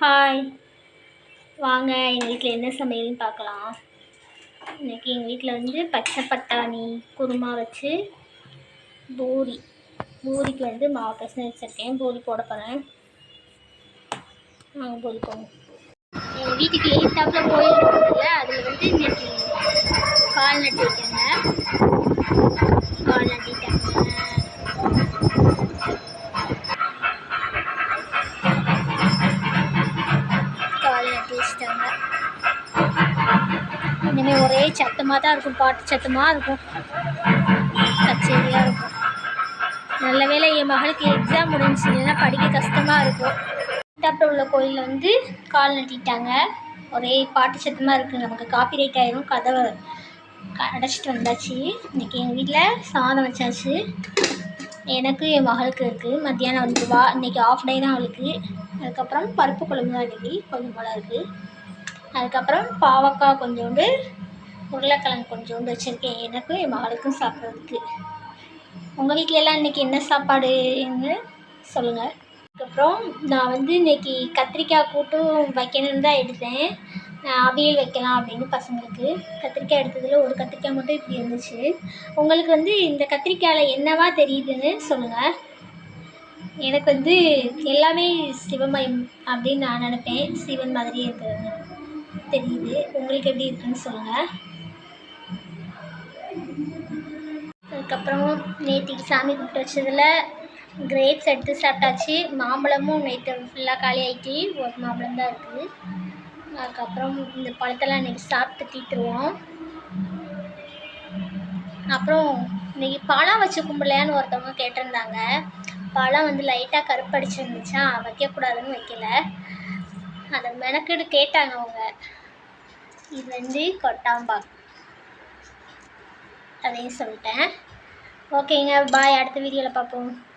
Hi வாங்க எங்கள் வீட்டில் என்ன சமையல்னு பார்க்கலாம். இன்றைக்கி எங்கள் வீட்டில் வந்து பச்சை பட்டாணி குருமா வச்சு பூரி. பூரிக்கு வந்து மாவு பசங்க வச்சுருக்கேன். பூரி போட போகிறேன் வாங்க பூரி போகணும் எங்கள் வீட்டுக்கு எயித்தாப்பில் கோயில் இருக்குல்ல அதில் வந்து இன்றைக்கி கால் நட்டு வைக்காங்க இனிமேல் ஒரே சத்தமாக தான் இருக்கும் பாட்டு சத்தமாக இருக்கும். கச்சேரியாக இருக்கும். நல்ல வேளை என் மகளுக்கு எக்ஸாம் முடிஞ்சு இல்லைன்னா படிக்க கஷ்டமாக இருக்கும். டாப்டர் உள்ள கோயிலில் வந்து கால் நட்டிட்டாங்க. ஒரே பாட்டு சத்தமாக இருக்குது நமக்கு காப்பிரைட் ஆயிரும் கதவை அடைச்சிட்டு வந்தாச்சு. இன்றைக்கி எங்கள் வீட்டில் சாதம் வச்சாச்சு. எனக்கு என் மகளுக்கு இருக்குது மத்தியானம் வந்துடுவா இன்றைக்கி ஆஃப் டே தான் அவளுக்கு. அதுக்கப்புறம் பருப்பு குழம்பு தான் இன்றைக்கி கொஞ்சம் போல இருக்குது அதுக்கப்புறம் பாவக்காய் கொஞ்சோண்டு உருளைக்கிழங்கு கொஞ்சோண்டு வச்சுருக்கேன். எனக்கும் என் மகளுக்கும் சாப்பிட்றதுக்கு. உங்கள் வீட்டில எல்லாம் இன்றைக்கி என்ன சாப்பாடுன்னு சொல்லுங்கள் அதுக்கப்புறம் நான் வந்து இன்றைக்கி கத்திரிக்காய் கூட்டும் வைக்கணும்னு தான் எடுத்தேன். நான் அவியல் வைக்கலாம் அப்படின்னு பசங்களுக்கு. கத்திரிக்காய் எடுத்ததில் ஒரு கத்திரிக்காய் மட்டும் இப்படி இருந்துச்சு. உங்களுக்கு வந்து இந்த கத்திரிக்காயில் என்னவா தெரியுதுன்னு சொல்லுங்கள் எனக்கு வந்து எல்லாமே சிவமயம் அப்படின்னு நான் நினைப்பேன். சிவன் மாதிரியே இருக்கிறது. தெரியுது. உங்களுக்கு எப்படி இருக்குன்னு சொல்லுங்கள் அதுக்கப்புறம் நேற்றுக்கு சாமி கும்பிட்டு வச்சதில் கிரேப்ஸ் எடுத்து சாப்பிட்டாச்சு. மாம்பழமும் நேற்று ஃபுல்லாக காலி ஆகிட்டு ஒரு மாம்பழம் தான் இருக்குது. அதுக்கப்புறம் இந்த பழத்தெல்லாம் இன்றைக்கி சாப்பிட்டு தீத்துருவோம். அப்புறம் இன்னைக்கு பழம் வச்சு கும்பிடலையான்னு ஒருத்தவங்க கேட்டிருந்தாங்க. பழம் வந்து லைட்டாக கருப்படிச்சிருந்துச்சா வைக்கக்கூடாதுன்னு வைக்கல. அதை மெனக்கெடு கேட்டாங்க அவங்க. இது வந்து கொட்டாம்பா. அதையும் சொல்லிட்டேன். ஓகேங்க பாய் அடுத்த வீடியோவில் பார்ப்போம்.